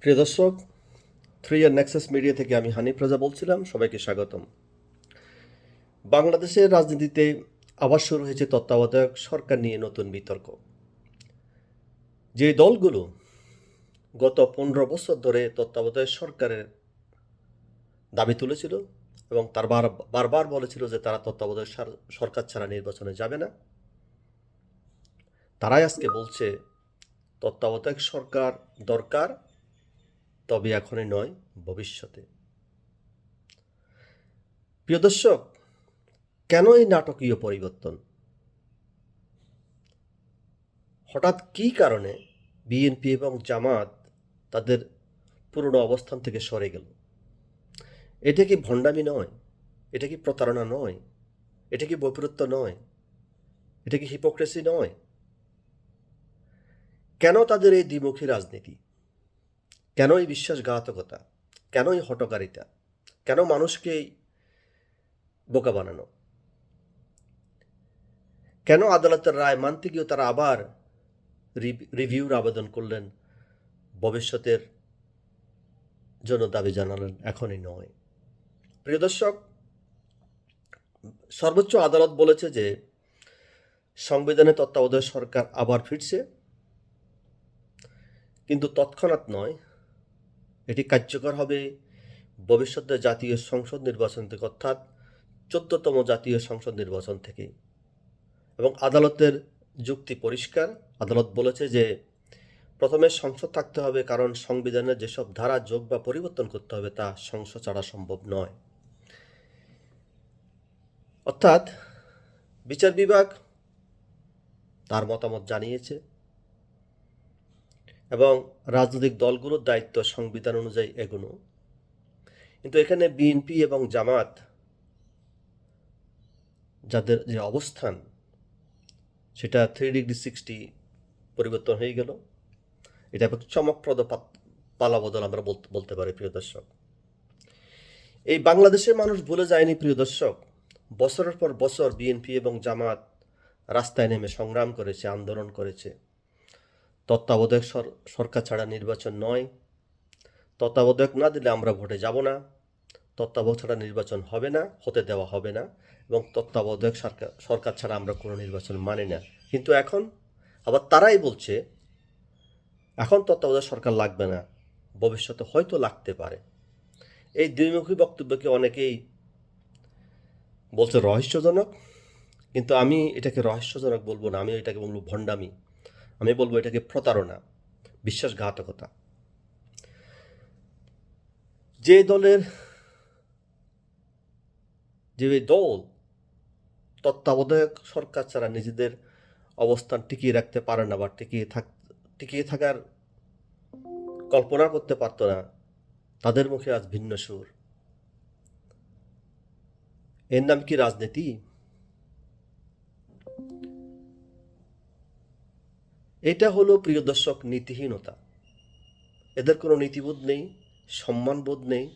প্রিয় দর্শক three year Nexus media থেকে আমি হানিফ রাজা বলছিলাম, সবাইকে স্বাগতম। বাংলাদেশের রাজনীতিতে আবার শুরু হয়েছে তত্ত্বাবধায়ক সরকার নিয়ে নতুন বিতর্ক। যে দলগুলো গত পনেরো বছর ধরে তত্ত্বাবধায়ক সরকারের দাবি তুলেছিল এবং তার বার, বারবার বলেছিল যে তারা তত্ত্বাবধায়ক সার- সরকার ছাড়া নির্বাচনে যাবে না, তারাই আজকে বলছে তত্ত্বাবধায়ক সরকার দরকার তবে এখনই নয়, ভবিষ্যতে। প্রিয় দর্শক, কেন এই নাটকীয় পরিবর্তন? হঠাৎ কী কারণে বিএনপি এবং জামাত তাদের পুরনো অবস্থান থেকে সরে গেল? এটা কি ভণ্ডামি নয়? এটা কি প্রতারণা নয়? এটা কি বৈপরীত্য নয়? এটা কি হিপোক্রেসি নয়? কেন তাদের এই দ্বিমুখী রাজনীতি? কেন এই বিশ্বাসঘাতকতা? কেন এই হটকারিতা কেন মানুষকে বোকা বানানো? কেন আদালতের রায় মানতে গিয়েও তারা আবার রিভিউর আবেদন করলেন, ভবিষ্যতের জন্য দাবি জানালেন, এখনই নয়। প্রিয় দর্শক, সর্বোচ্চ আদালত বলেছে যে সংবিধানে তত্ত্বাবধায়ক সরকার আবার ফিরছে, কিন্তু তৎক্ষণাৎ নয়। এটি কার্যকর হবে। ভবিষ্যতে জাতীয় সংসদ নির্বাচন থেকে অর্থাৎ চোদ্দতম জাতীয় সংসদ নির্বাচন থেকে। এবং আদালতের যুক্তি পরিষ্কার। আদালত বলেছে যে প্রথমে সংসদ থাকতে হবে কারণ সংবিধানের যেসব ধারা, যোগ বা পরিবর্তন করতে হবে তা সংসদ ছাড়া সম্ভব নয়। অর্থাৎ বিচার বিভাগ তার মতামত জানিয়েছে। এবং রাজনৈতিক দলগুলোর দায়িত্ব সংবিধান অনুযায়ী এগোনো। কিন্তু এখানে বিএনপি এবং জামাত যাদের যে অবস্থান, সেটা থ্রি ডিগ্রি সিক্সটি পরিবর্তন হয়ে গেল। এটা একটা চমকপ্রদ পালাবদল আমরা বলতে পারি, প্রিয় দর্শক। এই বাংলাদেশের মানুষ ভুলে যায়নি, প্রিয় দর্শক, বছরের পর বছর বিএনপি এবং জামাত রাস্তায় নেমে সংগ্রাম করেছে, আন্দোলন করেছে। তত্ত্বাবধায়ক সরকার ছাড়া নির্বাচন নয়। তত্ত্বাবধায়ক না দিলে আমরা ভোটে যাব না। তত্ত্বাবধায়ক ছাড়া নির্বাচন হবে না, হতে দেওয়া হবে না এবং তত্ত্বাবধায়ক সরকার সরকার ছাড়া আমরা কোনো নির্বাচন মানি না। কিন্তু এখন আবার তারাই বলছে, এখন তত্ত্বাবধায়ক সরকার লাগবে না, ভবিষ্যতে হয়তো লাগতে পারে। এই দ্বিমুখী বক্তব্যকে অনেকেই বলছে রহস্যজনক, কিন্তু আমি এটাকে রহস্যজনক বলব না আমি এটাকে বলব ভণ্ডামি। আমি বলব এটাকে প্রতারণা, বিশ্বাসঘাতকতা। যে দলের, যে দল তত্ত্বাবধায়ক সরকার ছাড়া নিজেদের অবস্থান টিকিয়ে রাখতে পারে না বা টিকিয়ে থাক, টিকিয়ে থাকার কল্পনা করতে পারতো না, তাদের মুখে আজ ভিন্ন সুর। এর নাম কি রাজনীতি? এটা হলো প্রিয় দর্শক, নীতিহীনতা। এদের কোনো নীতিবোধ নেই, সম্মানবোধ নেই,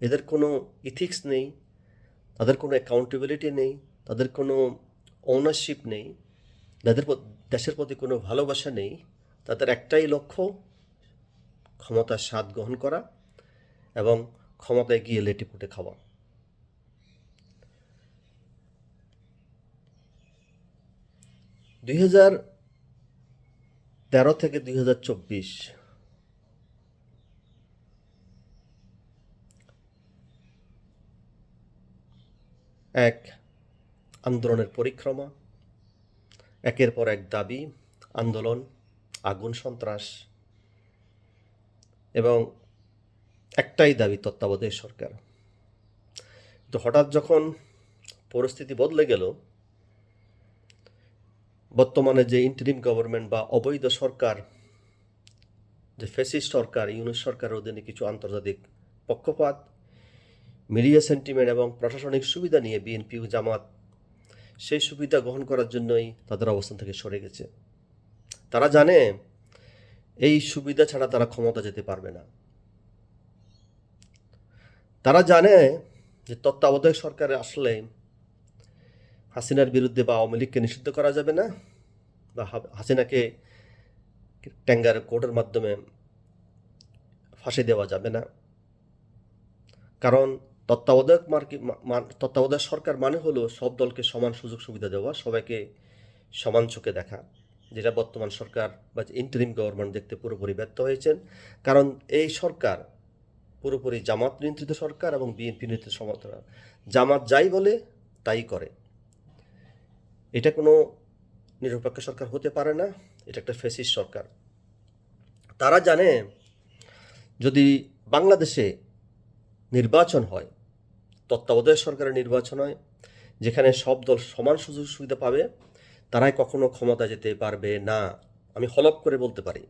এদের কোনো ইথিক্স নেই, তাদের কোনো অ্যাকাউন্টেবিলিটি নেই, তাদের কোনো ওনারশিপ নেই, তাদের দেশের প্রতি কোনো ভালোবাসা নেই। তাদের একটাই লক্ষ্য, ক্ষমতার স্বাদ গ্রহণ করা এবং ক্ষমতায় গিয়ে লেটিপুটে খাওয়া। দুই হাজার তেরো থেকে দুই হাজার চব্বিশ। এক, আন্দোলনের পরিক্রমা। একের পর এক দাবি, আন্দোলন, আগুন, সন্ত্রাস। এবং একটাই দাবি, তত্ত্বাবধায়ক সরকার। তো হঠাৎ যখন পরিস্থিতি বদলে গেল বর্তমানে যে ইন্টারিম গভর্নমেন্ট বা অবৈধ সরকার, যে ফেসিস্ট সরকার ইউনিট সরকারের অধীনে কিছু আন্তর্জাতিক পক্ষপাত, মিডিয়া সেন্টিমেন্ট এবং প্রশাসনিক সুবিধা নিয়ে বিএনপি ও জামাত সেই সুবিধা গ্রহণ করার জন্যই তাদের অবস্থান থেকে সরে গেছে। তারা জানে এই সুবিধা ছাড়া তারা ক্ষমতা যেতে পারবে না। তারা জানে যে তত্ত্বাবধায়ক সরকারে আসলে হাসিনার বিরুদ্ধে বা আওয়ামী লীগকে নিষিদ্ধ করা যাবে না বা হাসিনাকে ট্যাঙ্গার কোর্টের মাধ্যমে ফাঁসি দেওয়া যাবে না। কারণ তত্ত্বাবধায়ক মার্কে তত্ত্বাবধায়ক সরকার মানে হলো সব দলকে সমান সুযোগ সুবিধা দেওয়া, সবাইকে সমান চোখে দেখা, যেটা বর্তমান সরকার বা ইন্টারিম গভর্নমেন্ট দেখতে পুরোপুরি ব্যর্থ হয়েছেন। কারণ এই সরকার পুরোপুরি জামাত নিয়ন্ত্রিত সরকার এবং বিএনপি নিয়ন্ত্রিত সমর্থন জামাত যাই বলে, তাই করে। এটা কোনো নিরপেক্ষ সরকার হতে পারে না, এটা একটা ফেসিস সরকার। তারা জানে যদি বাংলাদেশে নির্বাচন হয়, তত্ত্বাবধায়ক সরকারের নির্বাচন হয়, যেখানে সব দল সমান সুযোগ সুবিধা পাবে, তারাই কখনো ক্ষমতা যেতে পারবে না। আমি হলপ করে বলতে পারি,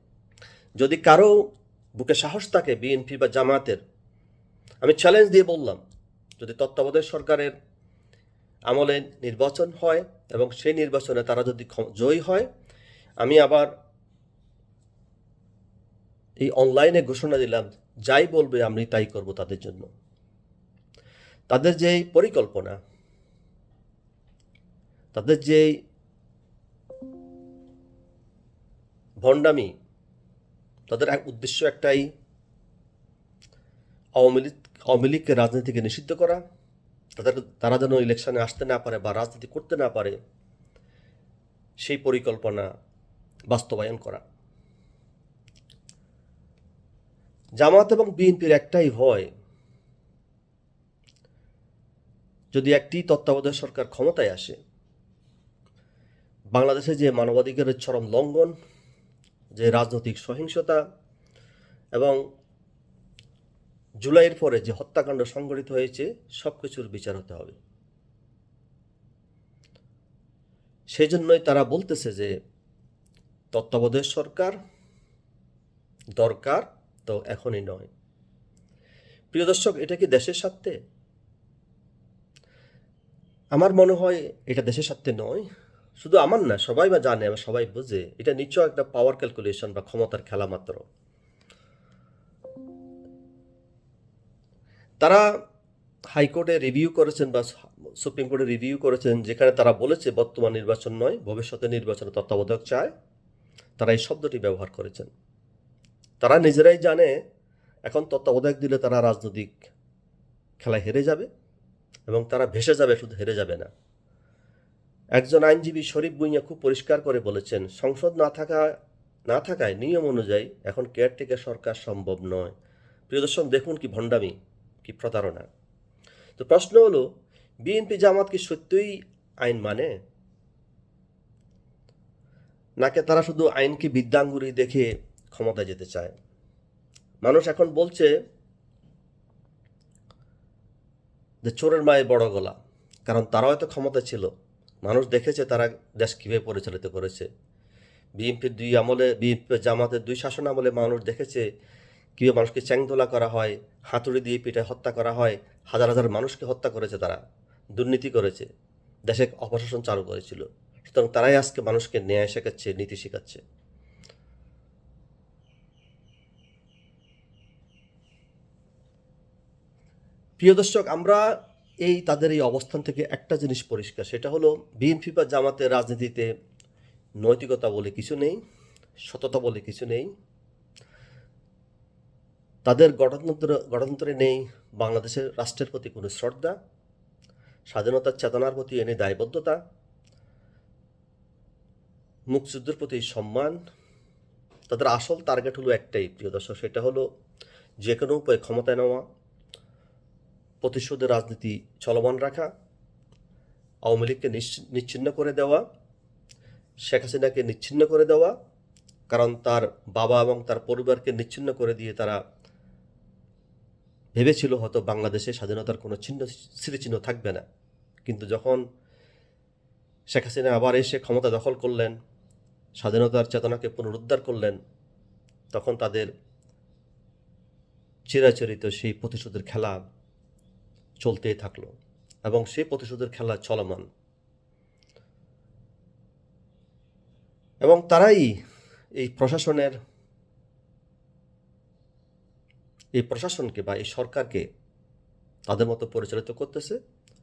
যদি কারও বুকে সাহস থাকে বিএনপি বা জামায়াতের, আমি চ্যালেঞ্জ দিয়ে বললাম, যদি তত্ত্বাবধায়ক সরকারের আমলে নির্বাচন হয় এবং সেই নির্বাচনে তারা যদি জয়ী হয়, আমি আবার এই অনলাইনে ঘোষণা দিলাম, যাই বলবে আমি তাই করব তাদের জন্য। তাদের যে পরিকল্পনা, তাদের যে ভণ্ডামি, তাদের এক উদ্দেশ্য একটাই, আওয়ামী লীগ, আওয়ামী লীগকে রাজনীতিকে নিষিদ্ধ করা। তাদের তারা যেন ইলেকশনে আসতে না পারে বা রাজনীতি করতে না পারে, সেই পরিকল্পনা বাস্তবায়ন করা। জামাত এবং বিএনপির একটাই ভয়, যদি একটি তত্ত্বাবধায়ক সরকার ক্ষমতায় আসে, বাংলাদেশে যে মানবাধিকারের চরম লঙ্ঘন, যে রাজনৈতিক সহিংসতা এবং জুলাইয়ের পরে যে হত্যাকাণ্ড সংঘটিত হয়েছে সব কিছুর বিচার হতে হবে। সেই জন্যই তারা বলতেছে যে, তত্ত্বাবধায়ক সরকার দরকার তো এখনই নয়। প্রিয় দর্শক, এটা কি দেশের স্বার্থে? আমার মনে হয় এটা দেশের স্বার্থে নয়। শুধু আমার না, সবাই বা জানে বা সবাই বোঝে, এটা নিশ্চয় একটা পাওয়ার ক্যালকুলেশন বা ক্ষমতার খেলা মাত্র। তারা হাইকোর্টে রিভিউ করেছেন বা সুপ্রিম কোর্টে রিভিউ করেছেন, যেখানে তারা বলেছে বর্তমান নির্বাচন নয়, ভবিষ্যতে নির্বাচনে তত্ত্বাবধায়ক চায়। তারা এই শব্দটি ব্যবহার করেছেন। তারা নিজেরাই জানে, এখন তত্ত্বাবধায়ক দিলে তারা রাজনৈতিক খেলায় হেরে যাবে এবং তারা ভেসে যাবে, শুধু হেরে যাবে না। একজন আইনজীবী শরীফ ভুঁইয়া খুব পরিষ্কার করে বলেছেন, সংসদ না থাকা, না থাকায় নিয়ম অনুযায়ী এখন কেয়ারটেকার সরকার সম্ভব নয়। প্রিয় দর্শক, দেখুন কি ভণ্ডামি। কি প্রতারণা? তো প্রশ্ন হলো, বিএনপি জামাত কি সত্যিই আইন মানে? নাকি তারা শুধু আইনকে বিদ্যাঙ্গুরি দেখে ক্ষমতায় যেতে চায়? মানুষ এখন বলছে, যে চোরের মায়ের বড় গলা, কারণ তারাও হয়তো ক্ষমতা ছিল। মানুষ দেখেছে তারা দেশ কীভাবে পরিচালিত করেছে। বিএনপির দুই আমলে, বিএনপি জামাতের দুই শাসন আমলে মানুষ দেখেছে কীভাবে মানুষকে চ্যাংদোলা করা হয়, হাতুড়ি দিয়ে পিঠে হত্যা করা হয়, হাজার হাজার মানুষকে হত্যা করেছে তারা, দুর্নীতি করেছে, দেশে অপশাসন চালু করেছিল। সুতরাং তারাই আজকে মানুষকে ন্যায় শেখাচ্ছে, নীতি শেখাচ্ছে। প্রিয় দর্শক, আমরা এই তাদের এই অবস্থান থেকে একটা জিনিস পরিষ্কার, সেটা হলো বিএনপি বা জামাতের রাজনীতিতে নৈতিকতা বলে কিছু নেই, সততা বলে কিছু নেই তাদের গণতন্ত্র গণতন্ত্রে নেই বাংলাদেশের রাষ্ট্রের প্রতি কোনো শ্রদ্ধা, স্বাধীনতার চেতনার প্রতি এনে দায়বদ্ধতা, মুক্তিযুদ্ধের প্রতি সম্মান। তাদের আসল টার্গেট হলো একটাই, প্রিয় দর্শক, সেটা হলো যে কোনো উপায়ে ক্ষমতায় নেওয়া, প্রতিশোধের রাজনীতি চলমান রাখা, আওয়ামী লীগকে নিচ্ছিন্ন করে দেওয়া, শেখ হাসিনাকে নিচ্ছিন্ন করে দেওয়া, কারণ তার বাবা এবং তার পরিবারকে নিচ্ছিন্ন করে দিয়ে তারা ভেবেছিল হয়তো বাংলাদেশে স্বাধীনতার কোনো চিহ্ন স্মৃতিচিহ্ন থাকবে না। কিন্তু যখন শেখ হাসিনা আবার এসে ক্ষমতা দখল করলেন, স্বাধীনতার চেতনাকে পুনরুদ্ধার করলেন, তখন তাদের চিরাচরিত সেই প্রতিশোধের খেলা চলতেই থাকল এবং সেই প্রতিশোধের খেলা চলমান। এবং তারাই এই প্রশাসনের এই প্রশাসনকে বা এই সরকারকে তাদের মতো পরিচালিত করতেছে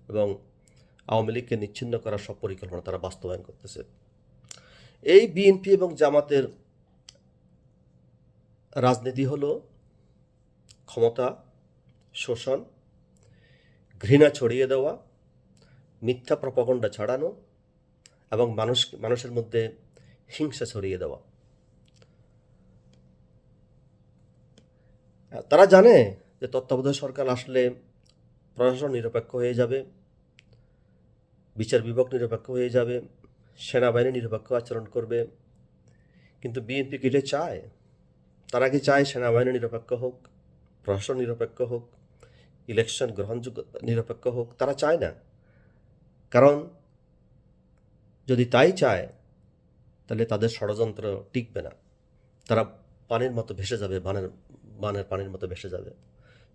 এবং আওয়ামী লীগকে নিচ্ছিন্ন করার সব পরিকল্পনা তারা বাস্তবায়ন করতেছে। এই বিএনপি এবং জামাতের রাজনীতি হলো ক্ষমতা, শোষণ, ঘৃণা ছড়িয়ে দেওয়া, মিথ্যা প্রপাগণ্ডা ছড়ানো এবং মানুষ, মানুষের মধ্যে হিংসা ছড়িয়ে দেওয়া। তারা জানে যে তত্ত্বাবধায়ক সরকার আসলে প্রশাসন নিরপেক্ষ হয়ে যাবে, বিচার বিভাগ নিরপেক্ষ হয়ে যাবে, সেনাবাহিনী নিরপেক্ষ আচরণ করবে। কিন্তু বিএনপি কেটে চায়? তারা কি চায় সেনাবাহিনী নিরপেক্ষ হোক, প্রশাসন নিরপেক্ষ হোক ইলেকশন গ্রহণযোগ্য নিরপেক্ষ হোক? তারা চায় না। কারণ যদি তাই চায়, তাহলে তাদের ষড়যন্ত্র টিকবে না। তারা পানির মতো ভেসে যাবে বানের বানের পানির মতো ভেসে যাবে।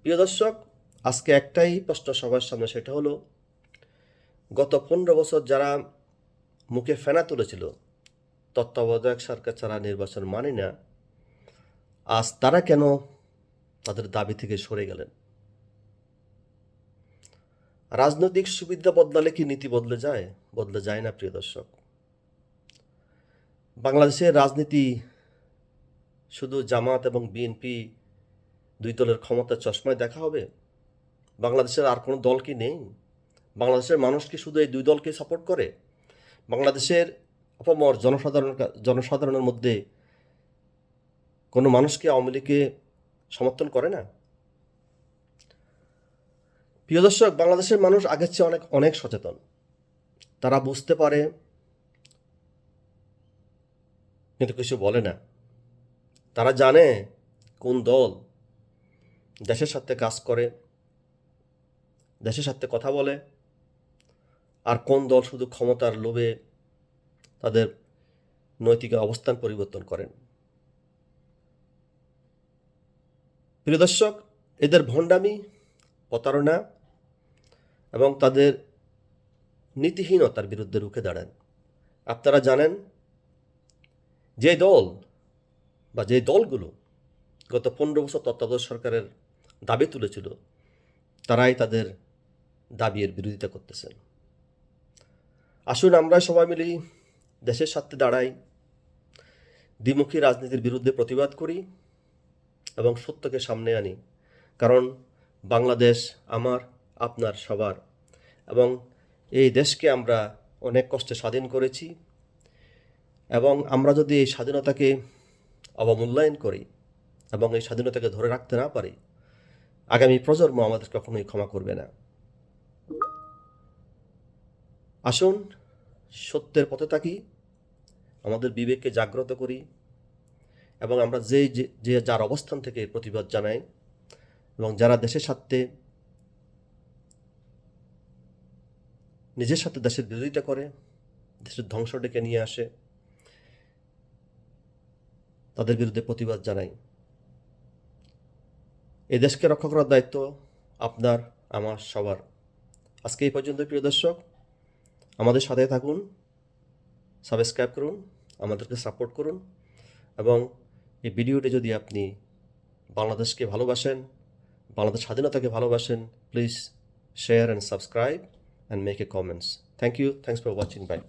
প্রিয় দর্শক, আজকে একটাই প্রশ্ন সবার সামনে, সেটা হলো, গত পনেরো বছর যারা মুখে ফেনা তুলেছিল, তত্ত্বাবধায়ক সরকার ছাড়া নির্বাচন মানে না, আজ তারা কেন তাদের দাবি থেকে সরে গেলেন? রাজনৈতিক সুবিধা বদলালে কি নীতি বদলে যায়? বদলে যায় না, প্রিয় দর্শক। বাংলাদেশের রাজনীতি শুধু জামাত এবং বিএনপি দুই দলের ক্ষমতার চশমায় দেখা হবে? বাংলাদেশের আর কোনো দল কি নেই? বাংলাদেশের মানুষ কি শুধু এই দুই দলকে সাপোর্ট করে? বাংলাদেশের অপমর জনসাধারণ জনসাধারণের মধ্যে কোনো মানুষকে আওয়ামী লীগকে সমর্থন করে না? প্রিয় দর্শক, বাংলাদেশের মানুষ আগের চেয়ে অনেক অনেক সচেতন। তারা বুঝতে পারে, কিন্তু কিছু বলে না। তারা জানে কোন দল দেশের সাথে কাজ করে, দেশের সাথে কথা বলে, আর কোন দল শুধু ক্ষমতার লোভে তাদের নৈতিক অবস্থান পরিবর্তন করেন। প্রিয় দর্শক, এদের ভণ্ডামি, প্রতারণা এবং তাদের নীতিহীনতার বিরুদ্ধে রুখে দাঁড়ান। আপনারা জানেন, যে দল বা যে দলগুলো গত পনেরো বছর তত্ত্বাবধায়ক সরকারের দাবি তুলেছিল, তারাই তাদের দাবির বিরোধিতা করতেছেন। আসুন আমরা সবাই মিলে দেশের স্বার্থে দাঁড়াই, দ্বিমুখী রাজনীতির বিরুদ্ধে প্রতিবাদ করি এবং সত্যকে সামনে আনি। কারণ বাংলাদেশ আমার, আপনার, সবার এবং এই দেশকে আমরা অনেক কষ্টে স্বাধীন করেছি এবং আমরা যদি এই স্বাধীনতাকে অবমূল্যায়ন করি এবং এই স্বাধীনতাকে ধরে রাখতে না পারি আগামী প্রজন্ম আমাদের কখনোই ক্ষমা করবে না। আসুন, সত্যের পথে থাকি, আমাদের বিবেককে জাগ্রত করি, এবং আমরা যে, যে- যার অবস্থান থেকে প্রতিবাদ জানাই, এবং যারা দেশের স্বার্থে, নিজের সাথে দেশের বিরোধিতা করে, দেশের ধ্বংস ডেকে নিয়ে আসে, তাদের বিরুদ্ধে প্রতিবাদ জানাই। এই দেশকে রক্ষা করার দায়িত্ব আপনার, আমার, সবার। আজকে এই পর্যন্ত, প্রিয় দর্শক, আমাদের সাথে থাকুন সাবস্ক্রাইব করুন, আমাদেরকে সাপোর্ট করুন, এবং এই ভিডিওটি যদি আপনি বাংলাদেশকে ভালোবাসেন, বাংলাদেশ স্বাধীনতাকে ভালোবাসেন please share and subscribe and make a comments thank you thanks for watching bye